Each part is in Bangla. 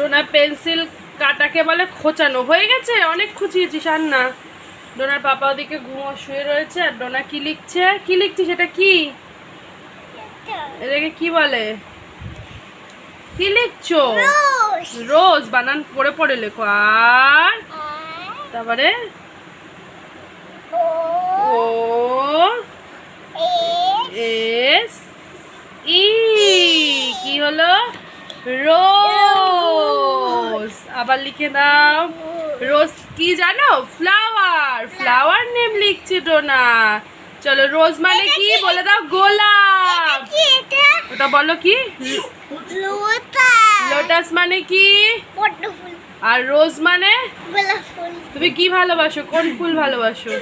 ডোনা পেন্সিল কাটাকে বলে খোঁচানো। হয়ে গেছে? অনেক খুঁচিয়েছিস আর না ডোনার পাপা ওদিকে ঘুমো শুয়ে রয়েছে আর ডোনা কি লিখছে? কি লিখছিস? সেটা কি? এটাকে কি বলে? কি লিখছো? রোজ। বানান পড়ে পড়ে লেখো। আর তারপরে? O S E. কি হলো? রোজ। আবার লিখে দাও রোজ কি জানো? ফ্লাওয়ার ফ্লাওয়ার নেম লিখছে ডোনা। চলো রোজ মানে কি? বলে দাও গোলাপ। ওটা বলো কি? লোটাস মানে কি? আর রোজ মানে? তুমি কি ভালোবাসো? কোন ফুল ভালোবাসো?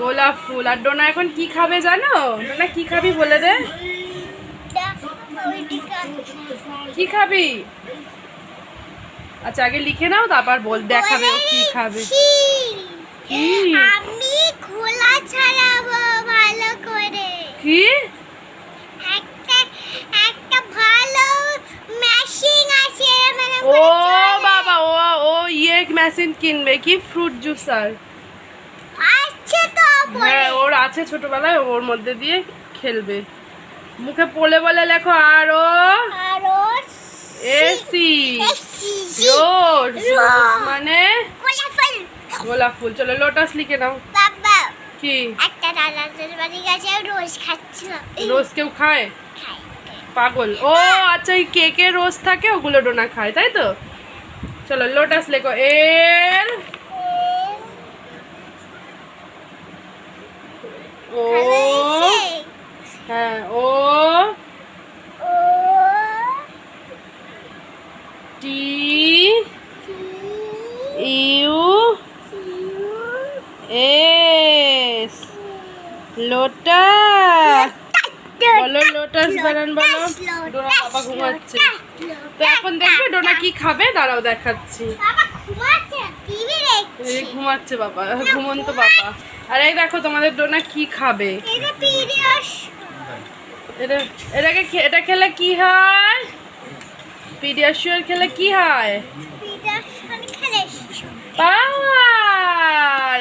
গোলাপ ফুল। আর ডোনা এখন কি খাবে জানো? ডোনা কি খাবি বলে দে। কি খাবি? আচ্ছা আগে লিখে নাও তারপর বল দেখাবে ও কি খাবে। কি? আমি খোলা ছাড়াবো ভালো করে। কি? একটা একটা ভালো মেশিন আছে মানে ও বাবা ও ও ইয়ে মেশিন কিনবে কি? ফ্রুট জুসার আছে তো হ্যাঁ ওর আছে ছোটবেলায় ওর মধ্যে দিয়ে খেলবে। মুখে পলে বলে লেখো আর ও? আরও এসি এসি রোজ রোজ। মানে খোলা ফুল গোলাপ ফুল চলো লোটাস লিখে নাও বাবা কি একটা দাদাদের বাড়ি গেছে রোজ খাচ্ছিল রোজ কেউ খায় খাই পাগল ও আচ্ছা ওই কেকে রোজ থাকে ওগুলো ডোনা খায় তাই তো চলো লোটাস লেখো এল ও হ্যাঁ ও এস লোটা বলো লোটাস বানান বলো। ডোনা বাবা ঘুমাচ্ছে। তো এখন দেখবে ডোনা কি খাবে? দাঁড়াও দেখাচ্ছি। ঘুমাচ্ছে বাবা ঘুমন্ত বাবা। আর এই দেখো তোমাদের ডোনা কি খাবে? এটা এটাকে এটা খেলে কি হয়? পিডিয়াশিওর খেলে কি হয়? পিরিয়ড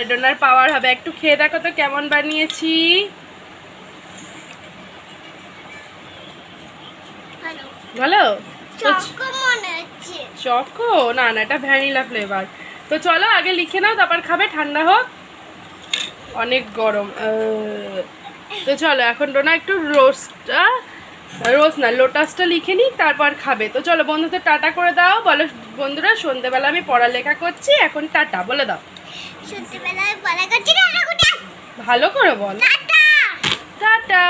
এসেছ পাওয়ার ডোনার পাওয়ার হবে। একটু খেয়ে দেখো তো কেমন বানিয়েছি। ভালো চকো না না এটা ভ্যানিলা ফ্লেভার তো চলো আগে লিখে নাও তারপর খাবে ঠান্ডা হোক। অনেক গরম। তো চলো এখন ডোনা একটু রোস্টটা রোজ না লোটাসটা লিখে নিই তারপর খাবে। তো চলো বন্ধুদের টাটা করে দাও। বলো বন্ধুরা সন্ধেবেলা আমি পড়ালেখা করছি এখন টাটা বলে দাও। সত্যিবেলায় বলা করছি ভালো করে বল। টাটা। টাটা।